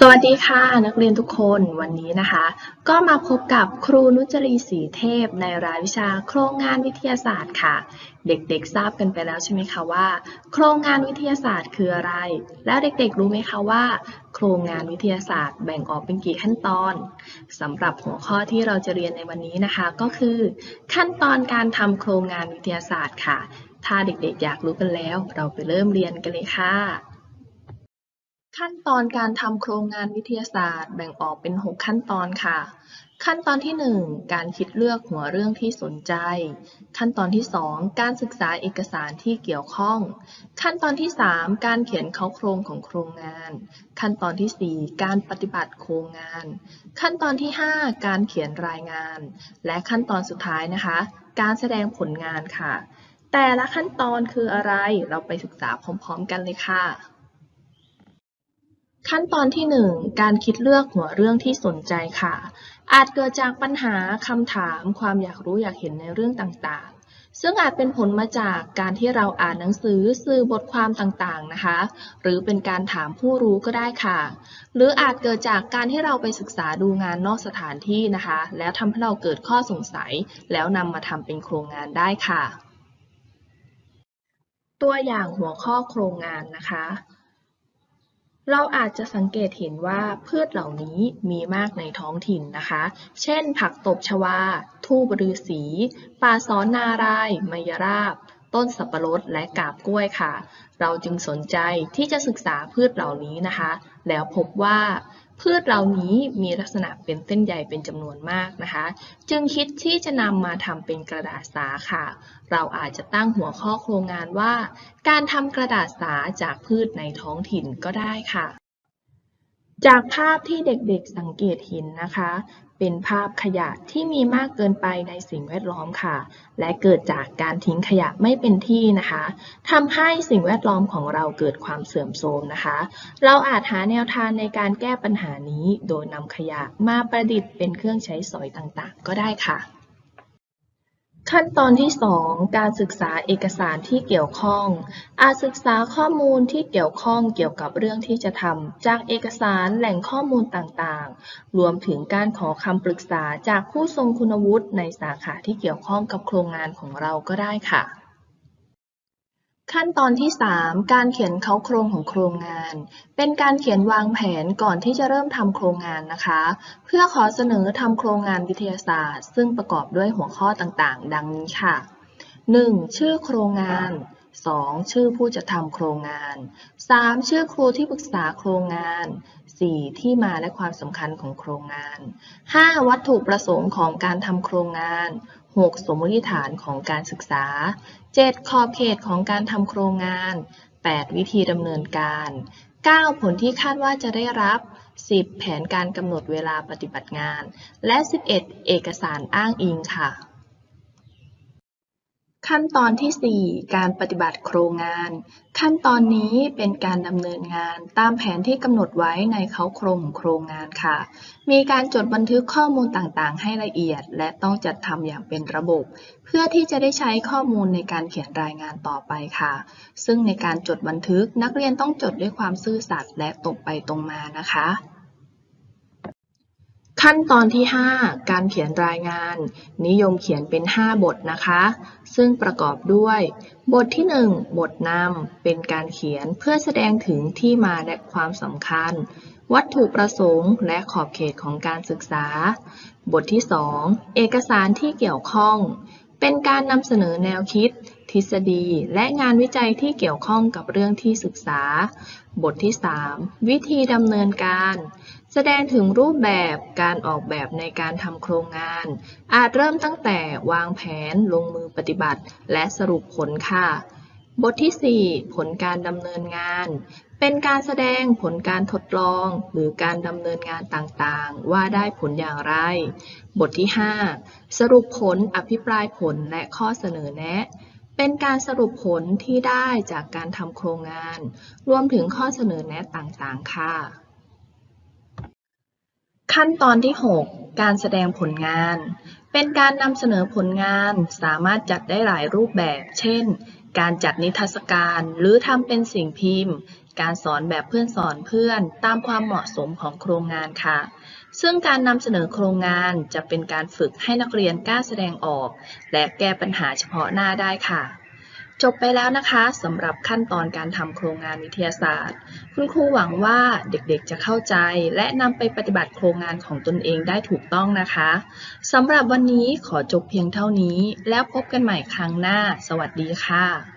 สวัสดีค่ะ นักเรียนทุกคนวันนี้นะคะ ก็มาพบกับครูนุจรีศรีเทพ ในรายวิชาโครงงานวิทยาศาสตร์ค่ะ เด็กๆทราบกันไปแล้วใช่ไหมคะว่า โครงงานวิทยาศาสตร์คืออะไร แล้วเด็กๆรู้ไหมคะว่า โครงงานวิทยาศาสตร์แบ่งออกเป็นกี่ขั้นตอนสำหรับหัวข้อที่เราจะเรียนในวันนี้นะคะ ก็คือ ขั้นตอนการทำโครงงานวิทยาศาสตร์ค่ะ ถ้าเด็กๆอยากรู้กันแล้ว เราไปเริ่มเรียนกันเลยค่ะ ขั้นตอนการทำโครงงานวิทยาศาสตร์ แบ่งออกเป็น 6 ขั้นตอนค่ะ ขั้นตอนที่ 1 การคิดเลือกหัวเรื่องที่สนใจ ขั้นตอนที่ 2 การศึกษาเอกสารที่เกี่ยวข้อง ขั้นตอนที่ 3 การเขียนเข้าโครงของโครงงาน ขั้นตอนที่ 4 การปฏิบัติโครงงาน ขั้นตอนที่ 5 การเขียนรายงาน และขั้นตอนสุดท้ายนะคะ การแสดงผลงานค่ะ แต่ละขั้นตอนคืออะไรเราไปศึกษาพร้อม ๆ กันเลยค่ะ ขั้นตอนที่ 1 การคิดเลือกหัวเรื่องที่สนใจค่ะ อาจเกิดจากปัญหาคำถาม ความอยากรู้อยากเห็นในเรื่องต่างๆ ซึ่งอาจเป็นผลมาจากการที่เราอ่านหนังสือสื่อบทความต่างๆนะคะ หรือเป็นการถามผู้รู้ก็ได้ค่ะ หรืออาจเกิดจากการที่เราไปศึกษาดูงานนอกสถานที่นะคะ แล้วทำให้เราเกิดข้อสงสัย แล้วนำมาทำเป็นโครงงานได้ค่ะ ตัวอย่างหัวข้อโครงงานนะคะ เราอาจจะสังเกตเห็นว่าพืชเหล่านี้มีมากในท้องถิ่นนะคะ เช่น ผักตบชวา ทูบฤาษี ป่าสอนนารายมยราบ ต้นสับปะรด และกาบกล้วยค่ะ เราจึงสนใจที่จะศึกษาพืชเหล่านี้นะคะ แล้วพบว่า พืชเหล่านี้มีลักษณะเป็นเส้นใยเป็นจำนวนมากนะคะ จึงคิดที่จะนำมาทำเป็นกระดาษสาค่ะ เราอาจจะตั้งหัวข้อโครงงานว่า การทำกระดาษสาจากพืชในท้องถิ่นก็ได้ค่ะ จากภาพที่เด็กๆสังเกตเห็นนะคะ เป็นภาพขยะที่มีมากเกินไปในสิ่งแวดล้อมค่ะ และเกิดจากการทิ้งขยะไม่เป็นที่นะคะทำให้สิ่งแวดล้อมของเราเกิดความเสื่อมโทรมนะคะ เราอาจหาแนวทางในการแก้ปัญหานี้ โดยนำขยะมาประดิษฐ์เป็นเครื่องใช้สอยต่างๆ ก็ได้ค่ะ ขั้นตอนที่ 2 การศึกษาเอกสารที่เกี่ยวข้อง อาจศึกษาข้อมูลที่เกี่ยวข้องเกี่ยวกับเรื่องที่จะทำจากเอกสารแหล่งข้อมูลต่างๆ รวมถึงการขอคำปรึกษาจากผู้ทรงคุณวุฒิในสาขาที่เกี่ยวข้องกับโครงงานของเราก็ได้ค่ะ ขั้นตอนที่ 3 การเขียนเขาโครงของโครงงาน เป็นการเขียนวางแผนก่อนที่จะเริ่มทำโครงงานนะคะ เพื่อขอเสนอทำโครงงานวิทยาศาสตร์ ซึ่งประกอบด้วยหัวข้อต่างๆ ดังนี้ค่ะ 1. ชื่อโครงงาน 2. ชื่อผู้จะทำโครงงาน 3. ชื่อครูที่ปรึกษาโครงงาน 4. ที่มาและความสำคัญของโครงงาน 5. วัตถุประสงค์ของการทำโครงงาน 6. สมมติฐานของการศึกษา 7. ขอบเขตของการทำโครงงาน 8. วิธีดำเนินการ 9. ผลที่คาดว่าจะได้รับ 10. แผนการกำหนดเวลาปฏิบัติงาน และ 11. เอกสารอ้างอิงค่ะ ขั้นตอนที่ 4 การปฏิบัติโครงงาน ขั้นตอนนี้เป็นการดำเนินงานตามแผนที่กำหนดไว้ในเขาโครงโครงงานค่ะ มีการจดบันทึกข้อมูลต่างๆ ให้ละเอียด และต้องจัดทำอย่างเป็นระบบ เพื่อที่จะได้ใช้ข้อมูลในการเขียนรายงานต่อไปค่ะ ซึ่งในการจดบันทึกนักเรียนต้องจดด้วยความซื่อสัตย์และตรงไปตรงมานะคะ ขั้นตอนที่ 5 การเขียนรายงาน นิยมเขียนเป็น 5 บทนะคะ ซึ่งประกอบด้วย บทที่ 1 บทนำเป็นการเขียนเพื่อแสดงถึงที่มาและความสำคัญ วัตถุประสงค์ และขอบเขตของการศึกษา บทที่ 2 เอกสารที่เกี่ยวข้อง เป็นการนำเสนอแนวคิด ษฎี และงานวิจัยที่เกี่ยวข้องกับเรื่องที่ศึกษา บทที่ 3 วิธีดำเนินการ แสดงถึงรูปแบบการออกแบบในการทำโครงงาน อาจเริ่มตั้งแต่วางแผนลงมือปฏิบัติ และสรุปผลค่ะ บทที่ 4 ผลการดำเนินงาน เป็นการแสดงผลการทดลอง หรือการดำเนินงานต่างๆ ว่าได้ผลอย่างไร บทที่ 5 สรุปผลอภิปรายผลและข้อเสนอแนะ เป็นการสรุปผลที่ได้จากการทำโครงงาน รวมถึงข้อเสนอแนะต่างๆ ค่ะ ขั้นตอนที่ 6 การแสดงผลงาน เป็นการนำเสนอผลงานสามารถจัดได้หลายรูปแบบ เช่น การจัดนิทรรศการหรือทำเป็นสิ่งพิมพ์ การสอนแบบเพื่อนสอนเพื่อน ตามความเหมาะสมของโครงงานค่ะ ซึ่งการนำเสนอโครงงานจะเป็นการฝึกให้นักเรียนกล้าแสดงออก และแก้ปัญหาเฉพาะหน้าได้ค่ะ จบไปแล้วนะคะสำหรับขั้นตอนการทำโครงงานวิทยาศาสตร์ คุณครูหวังว่าเด็กๆจะเข้าใจ และนำไปปฏิบัติโครงงานของตนเองได้ถูกต้องนะคะสำหรับวันนี้ขอจบเพียงเท่านี้ แล้วพบกันใหม่ครั้งหน้า สวัสดีค่ะ